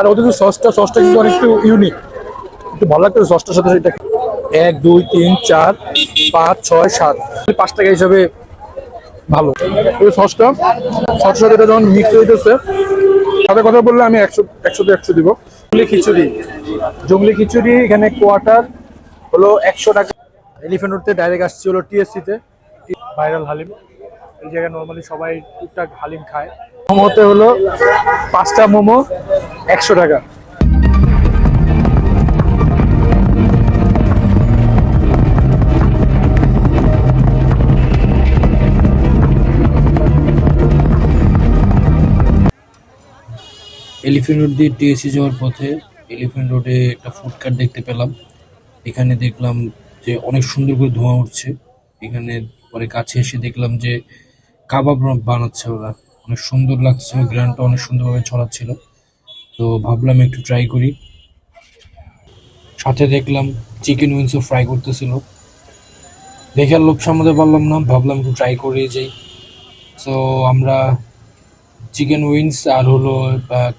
আর ওদের সসটা সসটা কিন্তু অনেক একটু ইউনিক একটু ভালো লাগতো সসটার সাথে এটা এক দুই তিন চার পাঁচ ছয় সাত। পাঁচ টাকা হিসাবে ভালো। এই সসটা সসটার সাথে এটা যখন মিক্স হইতেছে সাথে কথা বললে আমি একশো একশোতে একশো দিব। জঙ্গলি খিচুড়ি। জঙ্গলি খিচুড়ি এখানে কোয়ার্টার হলো একশো টাকা। এলিফেন্ট রোডতে ডাইরেক্ট আসছি হলো টিএসসিতে ভাইরাল হালিম। এই জায়গায় নর্মালি সবাই টুকটাক হালিম খায়। মোমোতে হলো পাঁচটা মোমো। একশো টাকা। এলিফেন্ট রোড দিয়ে টিএসসি যাওয়ার পথে এলিফেন্ট রোডে একটা ফুডকার্ট দেখতে পেলাম। এখানে দেখলাম যে অনেক সুন্দর করে ধোঁয়া উঠছে। এখানে পরে কাছে এসে দেখলাম যে কাবাব বানাচ্ছে ওরা। অনেক সুন্দর লাগছিল গ্রানটা অনেক সুন্দরভাবে ছড়াচ্ছিল। তো ভাবলাম একটু ট্রাই করি। সাথে দেখলাম চিকেন উইংসও ফ্রাই করতেছিল। দেখে আর লোভ সামলাতে পারলাম না, ভাবলাম একটু ট্রাই করে যাই। তো আমরা চিকেন উইংস আর হলো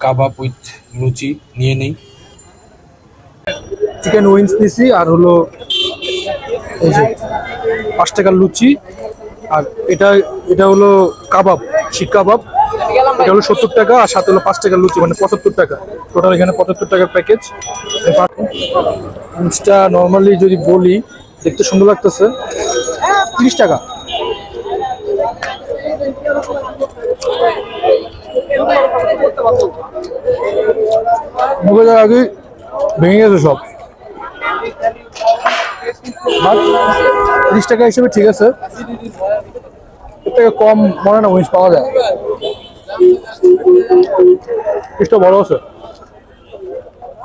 কাবাব উইথ লুচি নিয়ে নেই। চিকেন উইংস নিছি আর হলো এই যে পাঁচ টাকার লুচি। আর এটা এটা হলো কাবাব শিক কাবাব। এটা হলো সত্তর টাকা আর সাথে হলো পাঁচ টাকার লুচি মানে পঁচাত্তর টাকা। টোটাল এখানে পঁচাত্তর টাকার প্যাকেজ উইংসটা নর্মালি যদি বলি, দেখতে সুন্দর লাগতেছে। তিরিশ টাকা। আগে ভেঙে গেছে সব। তিরিশ টাকা হিসেবে ঠিক আছে। থেকে কম মনে না উইন্স পাওয়া যায়। পিসটা বড় আছে।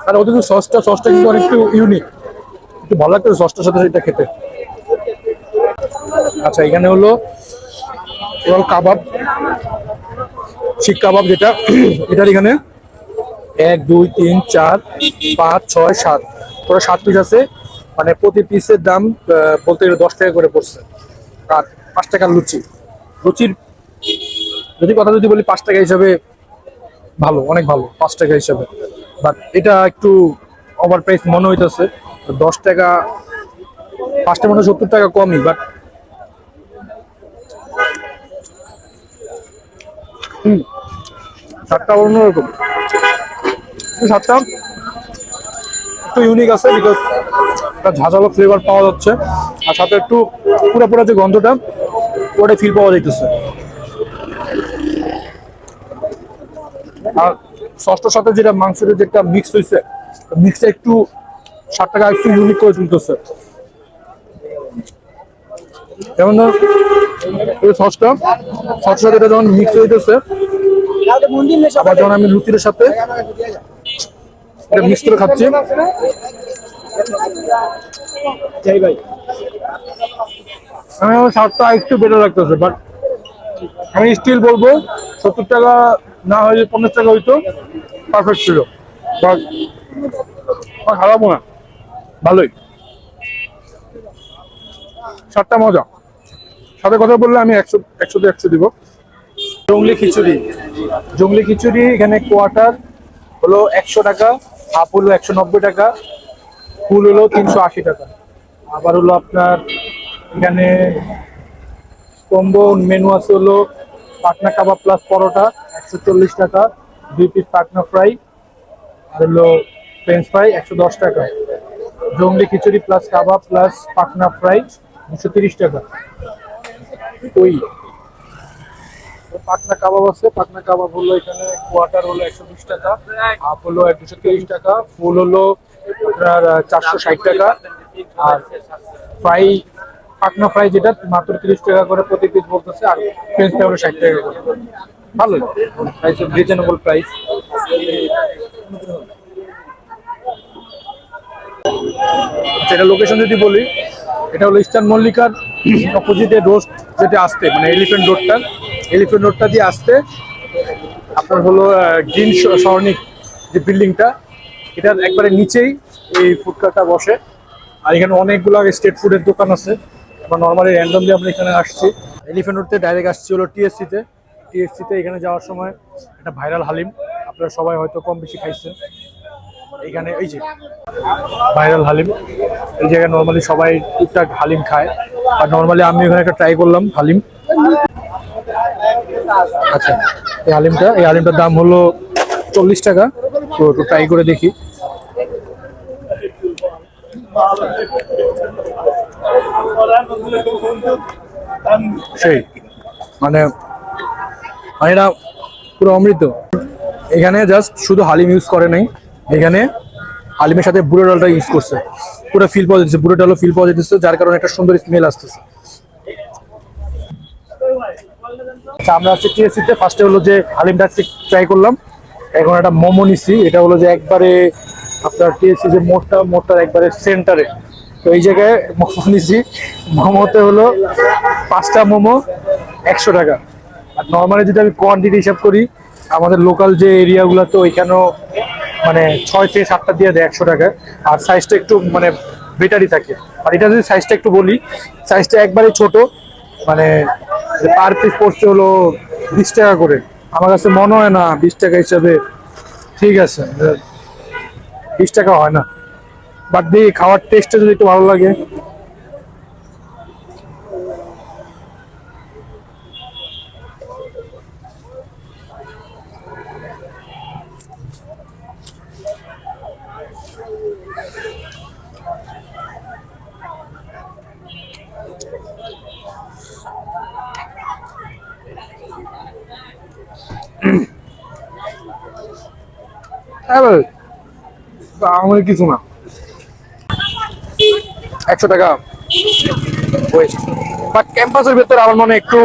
আর ওদের সসটা সসটা কিন্তু অনেক একটু ইউনিক একটু ভালো লাগতো সসটার সাথে এটা খেতে। আচ্ছা এখানে হলো রোল কাবাব। শিক কাবাব যেটা এটার এখানে এক দুই তিন চার পাঁচ ছয় সাত। ওরা সাত পিস আছে। মানে প্রতি পিসের দাম আহ, বলতে গেলে দশ টাকা করে পড়ছে। আর পাঁচ টাকার লুচি। লুচির যদি কথা যদি বলি পাঁচ টাকা হিসাবে, ভালো, অনেক ভালো, পাঁচ টাকা হিসাবে। বাট এটা একটু ওভার প্রাইস মনে হইতেছে। দশ টাকা পাঁচটা মনে সত্তর টাকা কমই বাট সাতটা অন্যরকম। সাতটা একটু ইউনিক আছে বিকজ একটা ঝাঁঝালো ফ্লেভার পাওয়া যাচ্ছে। আর সাথে একটু পুরো পুরো যে গন্ধটা, ওটাই ফিল পাওয়া যাইতেছে। আর সসটার সাথে যেটা মাংসের যেটা মিক্স হয়েছে মিক্সটা একটু ষাট টাকা একটু ইউনিক করে তুলতেছে। যেমন ধর, এই সসটা সসটার সাথে এটা যখন মিক্স হইতেছে, আবার যখন আমি লুচির সাথে এটা মিক্স করে খাচ্ছি। আমি আমার স্বাদটা একটু বেটার লাগতেছে বাট আমি স্টিল বলব সত্তর টাকা না হয়ে পঞ্চাশ টাকা হইতো পারফেক্ট ছিল। খারাপও না। ভালোই। সাতটা মজা। সাথে কথা বললে আমি একশো, একশোতে একশো দিব। জঙ্গলি খিচুড়ি। জঙ্গলি খিচুড়ি, এখানে কোয়ার্টার হলো একশো টাকা হাফ হলো একশো নব্বই টাকা ফুল হলো তিনশো আশি টাকা। আবার হলো আপনার এখানে কম্বো মেনু আছে হলো পাটনা কাবাব প্লাস পরোটা। চল্লিশ টাকা, দুই পিস পাটনা ফ্রাই হলো ফ্রেঞ্চ ফ্রাই একশো দশ টাকা। জঙ্গলি খিচুড়ি প্লাস কাবাব প্লাস পাটনা ফ্রাই দুশো তিরিশ টাকা। ওই পাটনা কাবাব আছে, পাটনা কাবাব হলো এখানে কোয়ার্টার হলো একশো বিশ টাকা হাফ হলো দুশো তিরিশ টাকা ফুল হলো আপনার চারশো ষাট টাকা। আর ফ্রাই পাটনা ফ্রাই যেটা, মাত্র তিরিশ টাকা করে প্রতি পিস বলতেছে, আর ফ্রেঞ্চ ফ্রাই হলো ষাট টাকা করে। ভালো প্রাইস রিজনেবল প্রাইস এটা লোকেশন যদি বলি, এটা হলো ইস্টার্ন মল্লিকার অপোজিটে রোড যেটা আসতে মানে এলিফেন্ট রোডটা এলিফেন্ট রোডটা দিয়ে আসতে আপনার হলো গ্রিন সরনিক যে বিল্ডিংটা এটার একবারে নিচেই এই ফুডকার্টটা বসে। আর এখানে অনেকগুলো স্ট্রিট ফুডের দোকান আছে। আমরা নর্মালি র্যান্ডমলি আমরা এখানে আসছি। এলিফেন্ট রোডতে ডাইরেক্ট আসছি হলো টিএসসিতে টিএসসিতে এখানে যাওয়ার সময় একটা ভাইরাল হালিম, আপনারা সবাই হয়তো কম বেশি খাইছেন। এখানে এই যে ভাইরাল হালিম, এই জায়গায় নর্মালি সবাই টুকটাক হালিম খায়। আর নর্মালি আমি এখানে একটা ট্রাই করলাম হালিম। আচ্ছা এই হালিমটা, এই হালিমটার দাম হলো চল্লিশ টাকা। তো একটু ট্রাই করে দেখি। সেই মানে মানে এটা পুরো অমৃত। এখানে জাস্ট শুধু হালিম ইউজ করে নাই। এখানে হালিমের সাথে বুড়ো ডালটা ইউজ করছে। পুরো ফিল পাওয়া যাচ্ছে বুড়ো ডালও ফিল পাওয়া যাচ্ছে যার কারণে একটা সুন্দর স্মেল আসতেছে। আচ্ছা আমরা হচ্ছে টিএসসিতে ফার্স্টে হলো যে হালিমটা ট্রাই করলাম। এখন একটা মোমো নিছি। এটা হলো যে একবারে আপনার টিএসসি যে মোড়টা মোড়টার একবারে সেন্টারে তো এই জায়গায় মোমো নিছি। মোমোতে হলো পাঁচটা মোমো, একশো টাকা। আর নর্মালি যদি আমি কোয়ান্টিটি হিসাব করি, আমাদের লোকাল যে এরিয়াগুলো তো ওইখানেও মানে ছয় থেকে সাতটা দিয়ে দেয় একশো টাকা। আর সাইজটা একটু মানে বেটারই থাকে। আর এটা যদি সাইজটা একটু বলি সাইজটা একবারে ছোট মানে পার পিস পড়ছে হলো বিশ টাকা করে। আমার কাছে মনে হয় না বিশ টাকা হিসাবে ঠিক আছে। বিশ টাকা হয় না। বাট দিয়ে খাওয়ার টেস্টটা যদি একটু ভালো লাগে। হ্যাঁ ভাই আমার কিছু না। একশো টাকা। ওয়েস্ট বাট ক্যাম্পাসের ভেতরে আমার মনে একটু,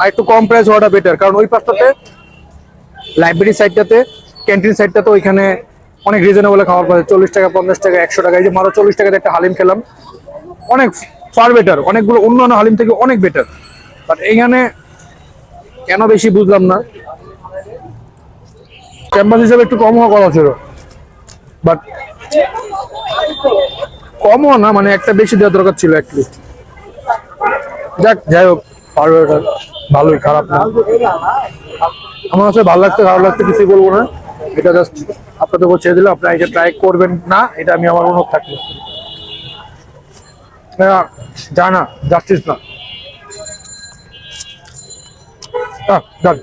আর একটু কম প্রাইস হওয়াটা বেটার কারণ ওই পাশটাতে লাইব্রেরি সাইডটাতে ক্যান্টিন সাইডটাতে ওইখানে অনেক রিজনেবল খাবার পাওয়া চল্লিশ টাকা, পঞ্চাশ টাকা, একশো টাকা, এই যে মারো চল্লিশ টাকাতে একটা হালিম খেলাম। অনেক ফার বেটার অনেকগুলো অন্যান্য হালিম থেকে অনেক বেটার বাট এইখানে কেন বেশি বুঝলাম না। ক্যাম্পাস হিসাবে একটু কম হওয়া কথা ছিল। বাট কমও না মানে একটা বেশি দেওয়া দরকার ছিল অ্যাটলিস্ট যাক, যাই হোক ভালোই, খারাপ না। আমার কাছে ভালো লাগতে খারাপ লাগতে কিছুই বলব না। এটা জাস্ট আপনাদের ছেড়ে দিলাম। আপনারা এটা ট্রাই করবেন না, এটা আমি আমার অনুরোধ থাকল। জানা জাস্টিস না। done.